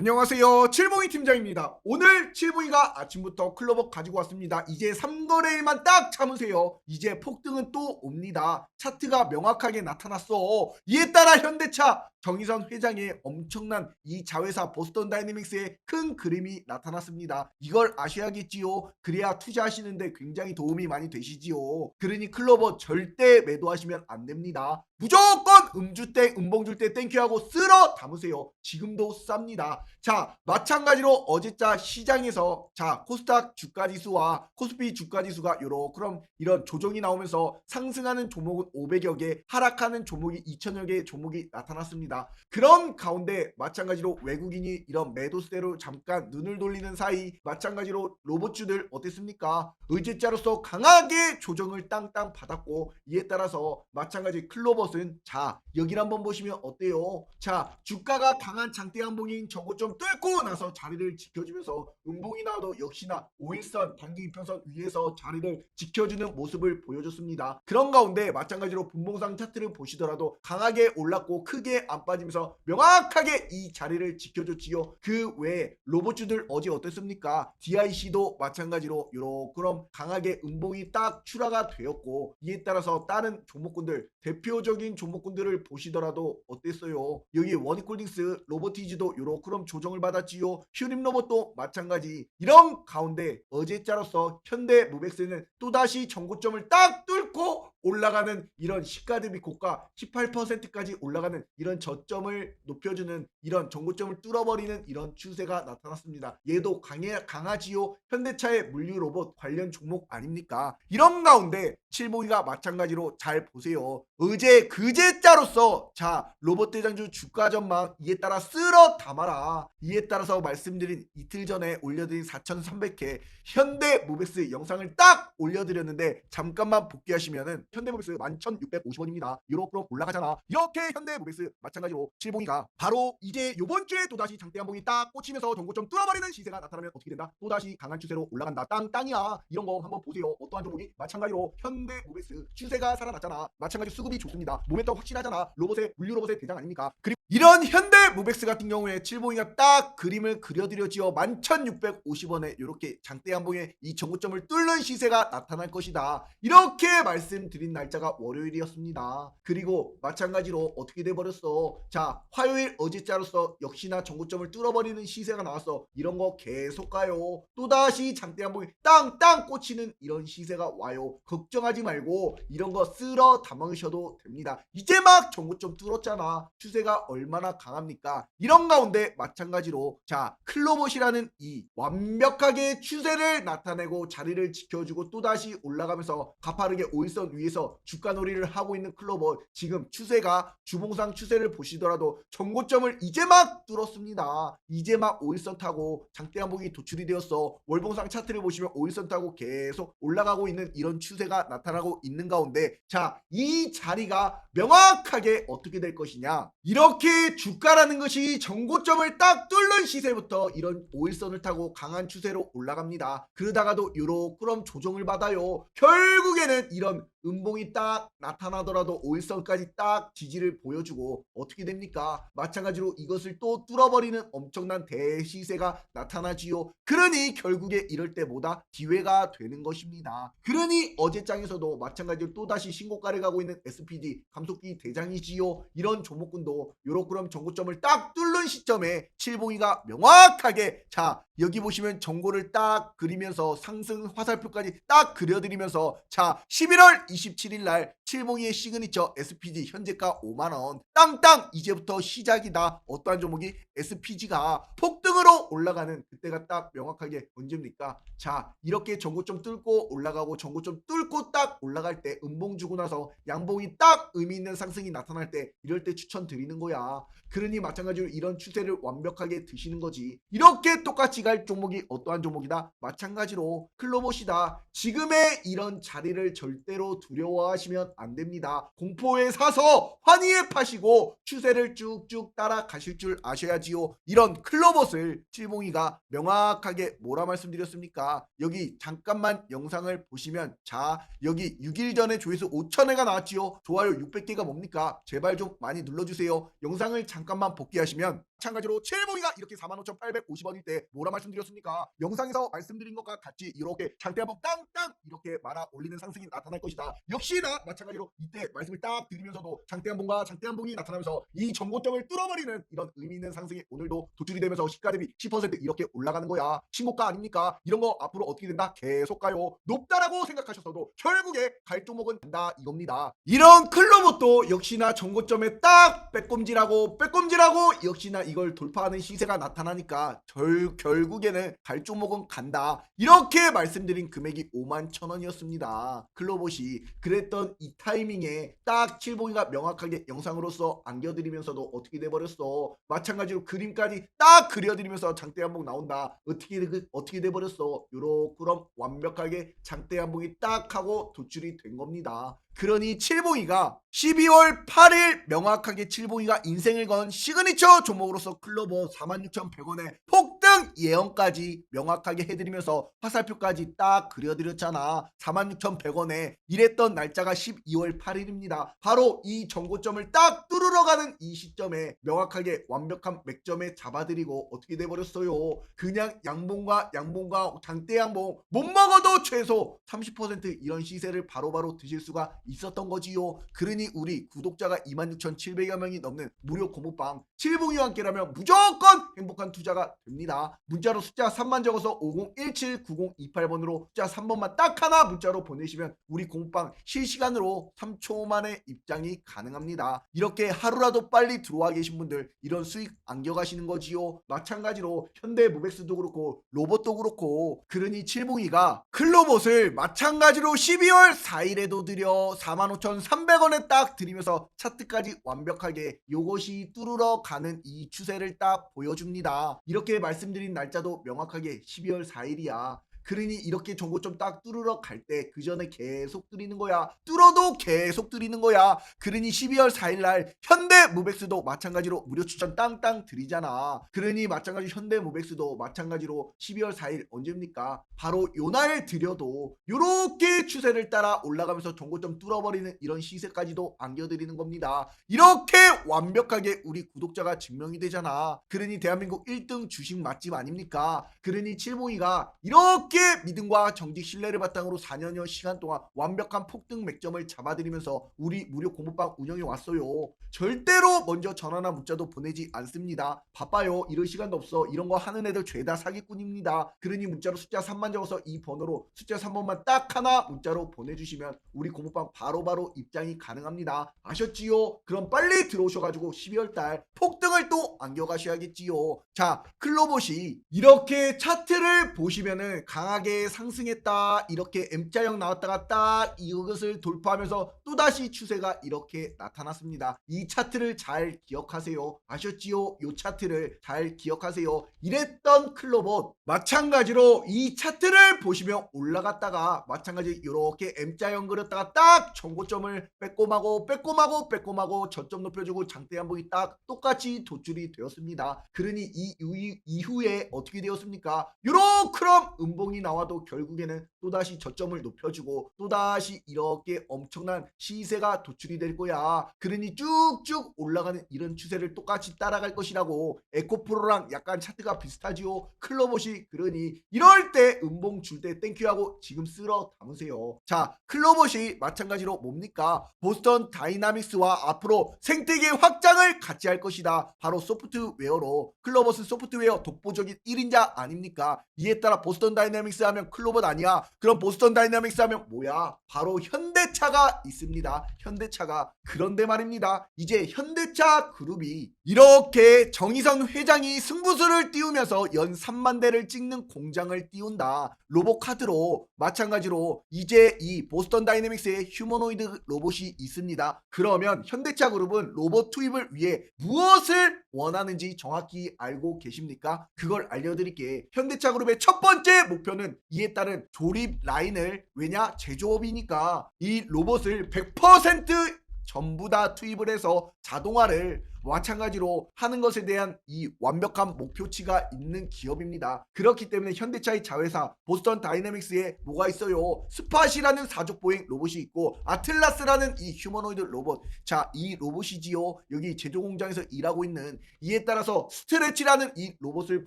안녕하세요. 칠봉이 팀장입니다. 오늘 칠봉이가 아침부터 클로버 가지고 왔습니다. 이제 3거래일만 딱 참으세요. 이제 폭등은 또 옵니다. 차트가 명확하게 나타났어. 이에 따라 현대차 정의선 회장의 엄청난 이 자회사 보스턴 다이내믹스의 큰 그림이 나타났습니다. 이걸 아셔야겠지요. 그래야 투자하시는데 굉장히 도움이 많이 되시지요. 그러니 클로버 절대 매도하시면 안 됩니다. 무조건 음주 때 음봉 줄 때 땡큐하고 쓸어 담으세요. 지금도 쌉니다. 자 마찬가지로 어제자 시장에서 자 코스닥 주가지수와 코스피 주가지수가 요러 그럼 이런 조정이 나오면서 상승하는 종목은 500여 개 하락하는 종목이 2000여 개 종목이 나타났습니다. 그런 가운데 마찬가지로 외국인이 이런 매도세로 잠깐 눈을 돌리는 사이 마찬가지로 로봇주들 어땠습니까? 의제자로서 강하게 조정을 땅땅 받았고 이에 따라서 마찬가지 클로버스는 자 여기를 한번 보시면 어때요? 자 주가가 강한 장대 한봉인 저거 좀 뚫고 나서 자리를 지켜주면서 음봉이 나와도 역시나 5일선 단기 이평선 위에서 자리를 지켜주는 모습을 보여줬습니다. 그런 가운데 마찬가지로 분봉상 차트를 보시더라도 강하게 올랐고 크게 안 빠지면서 명확하게 이 자리를 지켜줬지요. 그 외에 로봇주들 어제 어땠습니까? DIC도 마찬가지로 그럼 강하게 음봉이 딱 출하가 되었고 이에 따라서 다른 종목군들 대표적인 종목군들을 보시더라도 어땠어요? 여기 원익홀딩스 로보티즈도 요러 그럼 조정을 받았지요. 휴림 로봇도 마찬가지. 이런 가운데 어제자로서 현대 무백스는 또다시 정고점을 딱 뚫고 올라가는 이런 시가 대비 고가 18%까지 올라가는 이런 저점을 높여주는 이런 정고점을 뚫어버리는 이런 추세가 나타났습니다. 얘도 강해 강하지요. 현대차의 물류 로봇 관련 종목 아닙니까? 이런 가운데 칠봉이가 마찬가지로 잘 보세요. 어제 그제자로서 자 로봇 대장주 주가 전망 이에 따라 쓸어 담아라. 이에 따라서 말씀드린 이틀 전에 올려드린 4,300회 현대 모백스 영상을 딱 올려드렸는데 잠깐만 복귀하시면은 현대 모백스 11,650원입니다. 유로프로 올라가잖아. 이렇게 현대 모백스 마찬가지로 칠봉이가 바로 이제 요번 주에 또다시 장대 한봉이 딱 꽂히면서 정고점 뚫어버리는 시세가 나타나면 어떻게 된다? 또다시 강한 추세로 올라간다. 땅 땅이야. 이런 거 한번 보세요. 어떠한 종목이 마찬가지로 현대 모백스 추세가 살아났잖아. 마찬가지 수급이 좋습니다. 모멘텀 확실하잖아. 로봇의 물류 로봇의 대장 아닙니까? 그리고 이런 현대 모백스 같은 경우에 칠봉이가 딱 그림을 그려드렸지요. 11,650원에 이렇게 장대 한봉에 이 정고점을 뚫는 시세가 나타날 것이다. 이렇게 말씀드 린 날짜가 월요일이었습니다. 그리고 마찬가지로 어떻게 돼버렸어? 자, 화요일 어제자로서 역시나 정고점을 뚫어버리는 시세가 나왔어. 이런 거 계속 가요. 또다시 장대 한봉이 땅땅 꽂히는 이런 시세가 와요. 걱정하지 말고 이런 거 쓸어 담으셔도 됩니다. 이제 막 정고점 뚫었잖아. 추세가 얼마나 강합니까? 이런 가운데 마찬가지로 자 클로봇이라는 이 완벽하게 추세를 나타내고 자리를 지켜주고 또다시 올라가면서 가파르게 5일선 위에 서 주가 놀이를 하고 있는 클로봇 지금 추세가 주봉상 추세를 보시더라도 정고점을 이제 막 뚫었습니다. 이제 막 5일선 타고 장대 한봉이 도출이 되었어. 월봉상 차트를 보시면 5일선 타고 계속 올라가고 있는 이런 추세가 나타나고 있는 가운데 자 이 자리가 명확하게 어떻게 될 것이냐 이렇게 주가라는 것이 정고점을 딱 뚫는 시세부터 이런 5일선을 타고 강한 추세로 올라갑니다. 그러다가도 요렇게 조정을 받아요. 결국에는 이런 음 봉이 딱 나타나더라도 5일선까지 딱 지지를 보여주고 어떻게 됩니까? 마찬가지로 이것을 또 뚫어버리는 엄청난 대시세가 나타나지요. 그러니 결국에 이럴 때 뭐다? 기회가 되는 것입니다. 그러니 어제장에서도 마찬가지로 또다시 신고가를 가고 있는 SPD 감속기 대장이지요. 이런 종목군도 요렇게 정고점을 딱 뚫는 시점에 칠봉이가 명확하게 자 여기 보시면 정고를 딱 그리면서 상승 화살표까지 딱 그려드리면서 자 11월 27일 날 칠봉이의 시그니처 SPD 현재가 5만원. 땅땅! 이제부터 시작이다. 어떠한 종목이 SPG가 폭등으로 올라가는 그때가 딱 명확하게 언제입니까? 자 이렇게 정고점 뚫고 올라가고 정고점 뚫고 딱 올라갈 때 음봉 주고 나서 양봉이 딱 의미 있는 상승이 나타날 때 이럴 때 추천드리는 거야. 그러니 마찬가지로 이런 추세를 완벽하게 드시는 거지. 이렇게 똑같이 선택할 종목이 어떠한 종목이다? 마찬가지로 클로봇이다. 지금의 이런 자리를 절대로 두려워하시면 안 됩니다. 공포에 사서 환희에 파시고 추세를 쭉쭉 따라가실 줄 아셔야지요. 이런 클로봇을 칠봉이가 명확하게 뭐라 말씀드렸습니까? 여기 잠깐만 영상을 보시면 자 여기 6일 전에 조회수 5천회가 나왔지요. 좋아요 600개가 뭡니까? 제발 좀 많이 눌러주세요. 영상을 잠깐만 복귀하시면 마찬가지로 칠봉이가 이렇게 45,850원일 때 뭐라 말씀드렸습니까? 영상에서 말씀드린 것과 같이 이렇게 장대 한번 땅땅 이렇게 말아 올리는 상승이 나타날 것이다. 역시나 마찬가지로 이때 말씀을 딱 드리면서도 장대 한봉과 장대 한봉이 나타나면서 이 정고점을 뚫어버리는 이런 의미 있는 상승이 오늘도 도출이 되면서 시가 대비 10% 이렇게 올라가는 거야. 신고가 아닙니까? 이런 거 앞으로 어떻게 된다? 계속 가요. 높다라고 생각하셨어도 결국에 갈 종목은 간다 이겁니다. 이런 클로봇도 역시나 정고점에 딱 빼꼼질하고 빼꼼질하고 역시나 이걸 돌파하는 시세가 나타나니까 절, 결국에는 갈 종목은 간다. 이렇게 말씀드린 금액이 5만 천 원이었습니다. 클로봇이 그랬던 이 타이밍에 딱 칠봉이가 명확하게 영상으로서 안겨드리면서도 어떻게 돼버렸어. 마찬가지로 그림까지 딱 그려드리면서 장대 한봉 나온다. 어떻게 돼- 어떻게 돼버렸어. 요렇게럼 완벽하게 장대 한봉이 딱 하고 도출이 된 겁니다. 그러니 칠봉이가 12월 8일 명확하게 칠봉이가 인생을 건 시그니처 종목으로서 클로버 46,100원에 폭 등 예언까지 명확하게 해드리면서 화살표까지 딱 그려드렸잖아. 46,100원에 이랬던 날짜가 12월 8일입니다. 바로 이 정고점을 딱 뚫으러 가는 이 시점에 명확하게 완벽한 맥점에 잡아드리고 어떻게 돼버렸어요. 그냥 양봉과 양봉과 장대 양봉 못 먹어도 최소 30% 이런 시세를 바로바로 드실 수가 있었던 거지요. 그러니 우리 구독자가 26,700여 명이 넘는 무료 공부방 칠봉이와 함께라면 무조건 행복한 투자가 됩니다. 문자로 숫자 3만 적어서 50179028번으로 숫자 3번만 딱 하나 문자로 보내시면 우리 공부방 실시간으로 3초 만에 입장이 가능합니다. 이렇게 하루라도 빨리 들어와 계신 분들 이런 수익 안겨가시는 거지요. 마찬가지로 현대 모백스도 그렇고 로봇도 그렇고 그러니 칠봉이가 클로봇을 마찬가지로 12월 4일에도 드려 45,300원에 딱 드리면서 차트까지 완벽하게 요것이 뚫으러 가는 이 추세를 딱 보여줍니다. 이렇게 말씀 드린 날짜도 명확하게 12월 4일이야. 그러니 이렇게 정고점 딱 뚫으러 갈 때 그 전에 계속 뚫리는 거야. 뚫어도 계속 뚫리는 거야. 그러니 12월 4일 날 현대 무백스도 마찬가지로 무료 추천 땅땅 드리잖아. 그러니 마찬가지 현대 무백스도 마찬가지로 12월 4일 언제입니까? 바로 요 날 드려도 요렇게 추세를 따라 올라가면서 정고점 뚫어버리는 이런 시세까지도 안겨드리는 겁니다. 이렇게 완벽하게 우리 구독자가 증명이 되잖아. 그러니 대한민국 1등 주식 맛집 아닙니까? 그러니 칠봉이가 이렇게 믿음과 정직 신뢰를 바탕으로 4년여 시간 동안 완벽한 폭등 맥점을 잡아드리면서 우리 무료 공부방 운영해 왔어요. 절대로 먼저 전화나 문자도 보내지 않습니다. 바빠요. 이럴 시간도 없어. 이런 거 하는 애들 죄다 사기꾼입니다. 그러니 문자로 숫자 3만 적어서 이 번호로 숫자 3번만 딱 하나 문자로 보내주시면 우리 공부방 바로바로 입장이 가능합니다. 아셨지요? 그럼 빨리 들어오셔가지고 12월달 폭등을 또 안겨가셔야겠지요. 자, 클로봇이 이렇게 차트를 보시면은 강하게 상승했다. 이렇게 M자형 나왔다가 딱 이것을 돌파하면서 또다시 추세가 이렇게 나타났습니다. 이 차트를 잘 기억하세요. 아셨지요? 이 차트를 잘 기억하세요. 이랬던 클로봇 마찬가지로 이 차트를 보시면 올라갔다가 마찬가지 이렇게 M자형 그렸다가 딱 정고점을 빼꼼하고 빼꼼하고 빼꼼하고 저점 높여주고 장대 한봉이 딱 똑같이 도출이 되었습니다. 그러니 이 이후- 이후에 어떻게 되었습니까? 요렇게럼 음봉 이 나와도 결국에는 또다시 저점을 높여주고 또다시 이렇게 엄청난 시세가 도출이 될 거야. 그러니 쭉쭉 올라가는 이런 추세를 똑같이 따라갈 것이라고 에코프로랑 약간 차트가 비슷하지요. 클로봇이 그러니 이럴 때 음봉 줄 때 땡큐하고 지금 쓸어 담으세요. 자, 클로봇이 마찬가지로 뭡니까? 보스턴 다이나믹스와 앞으로 생태계 확장을 같이 할 것이다. 바로 소프트웨어로 클로봇은 소프트웨어 독보적인 1인자 아닙니까? 이에 따라 보스턴 다이나믹스 하면 클로봇 아니야? 그럼 보스턴 다이나믹스 하면 뭐야? 바로 현대차가 있습니다. 현대차가 그런데 말입니다. 이제 현대차 그룹이 이렇게 정의선 회장이 승부수를 띄우면서 연 3만 대를 찍는 공장을 띄운다. 로봇카드로 마찬가지로 이제 이 보스턴 다이내믹스의 휴머노이드 로봇이 있습니다. 그러면 현대차 그룹은 로봇 투입을 위해 무엇을 원하는지 정확히 알고 계십니까? 그걸 알려드릴게. 현대차 그룹의 첫 번째 목표는 이에 따른 조립 라인을 왜냐 제조업이니까 이 로봇을 100% 전부 다 투입을 해서 자동화를 마찬가지로 하는 것에 대한 이 완벽한 목표치가 있는 기업입니다. 그렇기 때문에 현대차의 자회사 보스턴 다이내믹스에 뭐가 있어요? 스팟이라는 사족 보행 로봇이 있고 아틀라스라는 이 휴머노이드 로봇. 자, 이 로봇이지요. 여기 제조 공장에서 일하고 있는 이에 따라서 스트레치라는 이 로봇을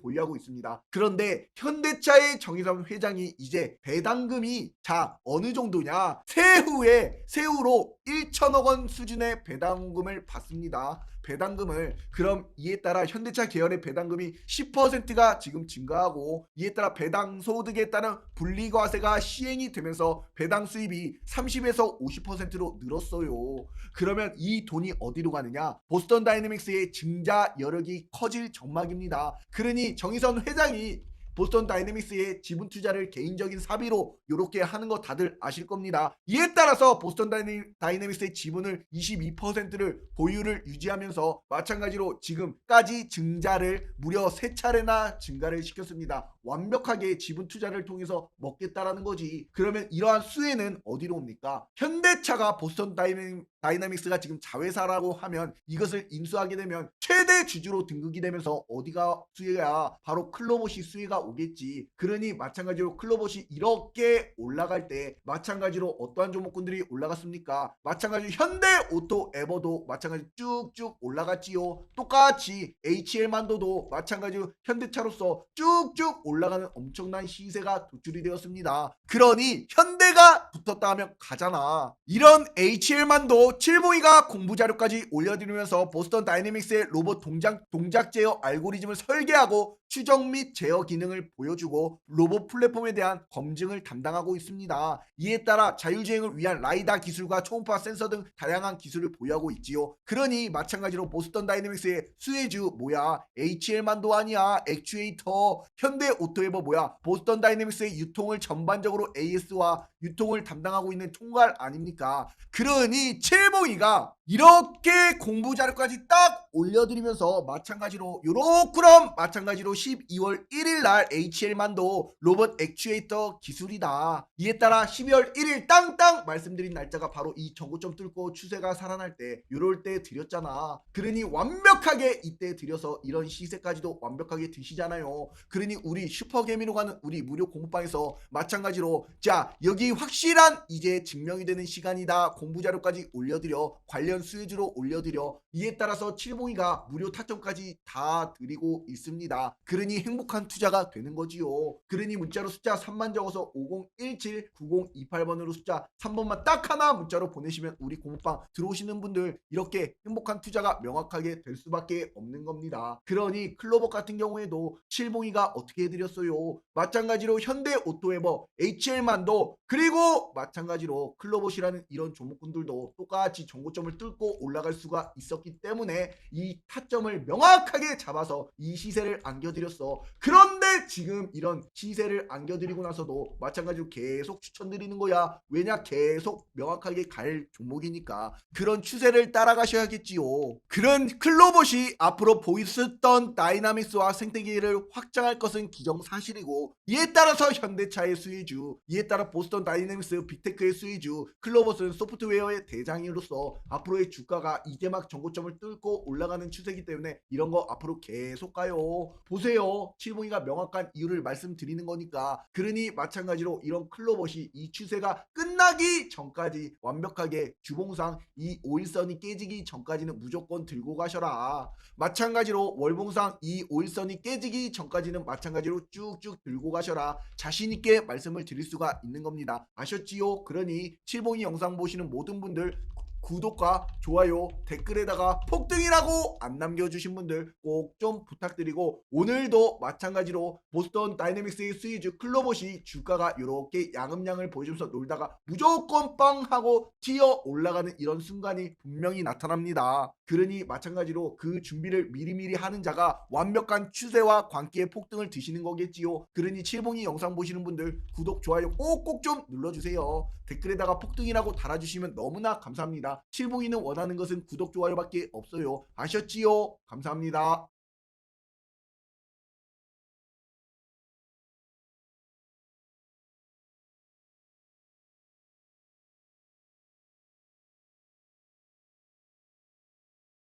보유하고 있습니다. 그런데 현대차의 정의삼 회장이 이제 배당금이 자 어느 정도냐? 세후에 세후로 1천억 원 수준의 배당금을 받습니다. 배당금을 그럼 이에 따라 현대차 계열의 배당금이 10%가 지금 증가하고 이에 따라 배당 소득에 따른 분리과세가 시행이 되면서 배당 수입이 30에서 50%로 늘었어요. 그러면 이 돈이 어디로 가느냐? 보스턴 다이내믹스의 증자 여력이 커질 전망입니다. 그러니 정의선 회장이 보스턴 다이내믹스의 지분 투자를 개인적인 사비로 이렇게 하는 거 다들 아실 겁니다. 이에 따라서 보스턴 다이내, 다이내 믹스의 지분을 22%를 보유를 유지하면서 마찬가지로 지금까지 증자를 무려 세 차례나 증가를 시켰습니다. 완벽하게 지분 투자를 통해서 먹겠다라는 거지. 그러면 이러한 수혜는 어디로 옵니까? 현대차가 보스턴 다이내, 다이나믹스가 지금 자회사라고 하면 이것을 인수하게 되면 최대 주주로 등극이 되면서 어디가 수혜야? 바로 클로봇이 수혜가 오겠지. 그러니 마찬가지로 클로봇이 이렇게 올라갈 때 마찬가지로 어떠한 종목군들이 올라갔습니까? 마찬가지로 현대 오토 에버도 마찬가지로 쭉쭉 올라갔지요. 똑같이 HL만도도 마찬가지로 현대차로서 쭉쭉 올라가는 엄청난 시세가 도출이 되었습니다. 그러니 현대가 붙었다 하면 가잖아. 이런 HL만도 7모이가 공부 자료까지 올려드리면서 보스턴 다이내믹스의 로봇 동작, 동작 제어 알고리즘을 설계하고 추적 및 제어 기능을 보여주고 로봇 플랫폼에 대한 검증을 담당하고 있습니다. 이에 따라 자율주행을 위한 라이다 기술과 초음파 센서 등 다양한 기술을 보유하고 있지요. 그러니 마찬가지로 보스턴 다이내믹스의 수혜주 뭐야? HL만도 아니야. 액추에이터. 현대 오토에버 뭐야? 보스턴 다이내믹스의 유통을 전반적으로 AS와 유통을 담당하고 있는 총괄 아닙니까? 그러니 7봉이가 이렇게 공부 자료까지 딱 올려드리면서 마찬가지로 요렇구럼 마찬가지로 12월 1일 날 HL만도 로봇 액추에이터 기술이다. 이에 따라 12월 1일 땅땅 말씀드린 날짜가 바로 이 전고점 뚫고 추세가 살아날 때 요럴 때 드렸잖아. 그러니 완벽하게 이때 드려서 이런 시세까지도 완벽하게 드시잖아요. 그러니 우리 슈퍼개미로 가는 우리 무료 공부방에서 마찬가지로 자 여기 확실한 이제 증명이 되는 시간이다. 공부 자료까지 올려 드려 관련 수혜주로 올려드려 이에 따라서 칠봉이가 무료 타점까지 다 드리고 있습니다. 그러니 행복한 투자가 되는 거지요. 그러니 문자로 숫자 3만 적어서 5017-9028번으로 숫자 3번만 딱 하나 문자로 보내시면 우리 공부방 들어오시는 분들 이렇게 행복한 투자가 명확하게 될 수밖에 없는 겁니다. 그러니 클로버 같은 경우에도 칠봉이가 어떻게 해드렸어요? 마찬가지로 현대 오토에버 HL만도 그리고 마찬가지로 클로봇이라는 이런 종목군들도 똑같이 정고점을 뚫고 올라갈 수가 있었기 때문에 이 타점을 명확하게 잡아서 이 시세를 안겨드렸어. 그런 데 지금 이런 시세를 안겨드리고 나서도 마찬가지로 계속 추천드리는 거야. 왜냐 계속 명확하게 갈 종목이니까 그런 추세를 따라가셔야겠지요. 그런 클로봇이 앞으로 보이스던 다이나믹스와 생태계를 확장할 것은 기정사실이고 이에 따라서 현대차의 수혜주, 이에 따라 보스턴 다이내믹스 빅테크의 수혜주, 클로봇은 소프트웨어의 대장으로서 앞으로의 주가가 이제 막 정고점을 뚫고 올라가는 추세이기 때문에 이런 거 앞으로 계속 가요. 보세요. 칠봉이가 명확 한 이유를 말씀드리는 거니까. 그러니 마찬가지로 이런 클로봇이 이 추세가 끝나기 전까지 완벽하게 주봉상 이 오일선이 깨지기 전까지는 무조건 들고 가셔라. 마찬가지로 월봉상 이 오일선이 깨지기 전까지는 마찬가지로 쭉쭉 들고 가셔라. 자신있게 말씀을 드릴 수가 있는 겁니다. 아셨지요? 그러니 칠봉이 영상 보시는 모든 분들 구독과 좋아요 댓글에다가 폭등이라고 안 남겨주신 분들 꼭 좀 부탁드리고 오늘도 마찬가지로 보스턴 다이내믹스의 스위즈 클로봇이 주가가 이렇게 양음양을 보여주면서 놀다가 무조건 빵 하고 튀어 올라가는 이런 순간이 분명히 나타납니다. 그러니 마찬가지로 그 준비를 미리미리 하는 자가 완벽한 추세와 광기의 폭등을 드시는 거겠지요. 그러니 칠봉이 영상 보시는 분들 구독 좋아요 꼭꼭 좀 눌러주세요. 댓글에다가 폭등이라고 달아주시면 너무나 감사합니다. 칠봉이는 원하는 것은 구독, 좋아요밖에 없어요. 아셨지요? 감사합니다.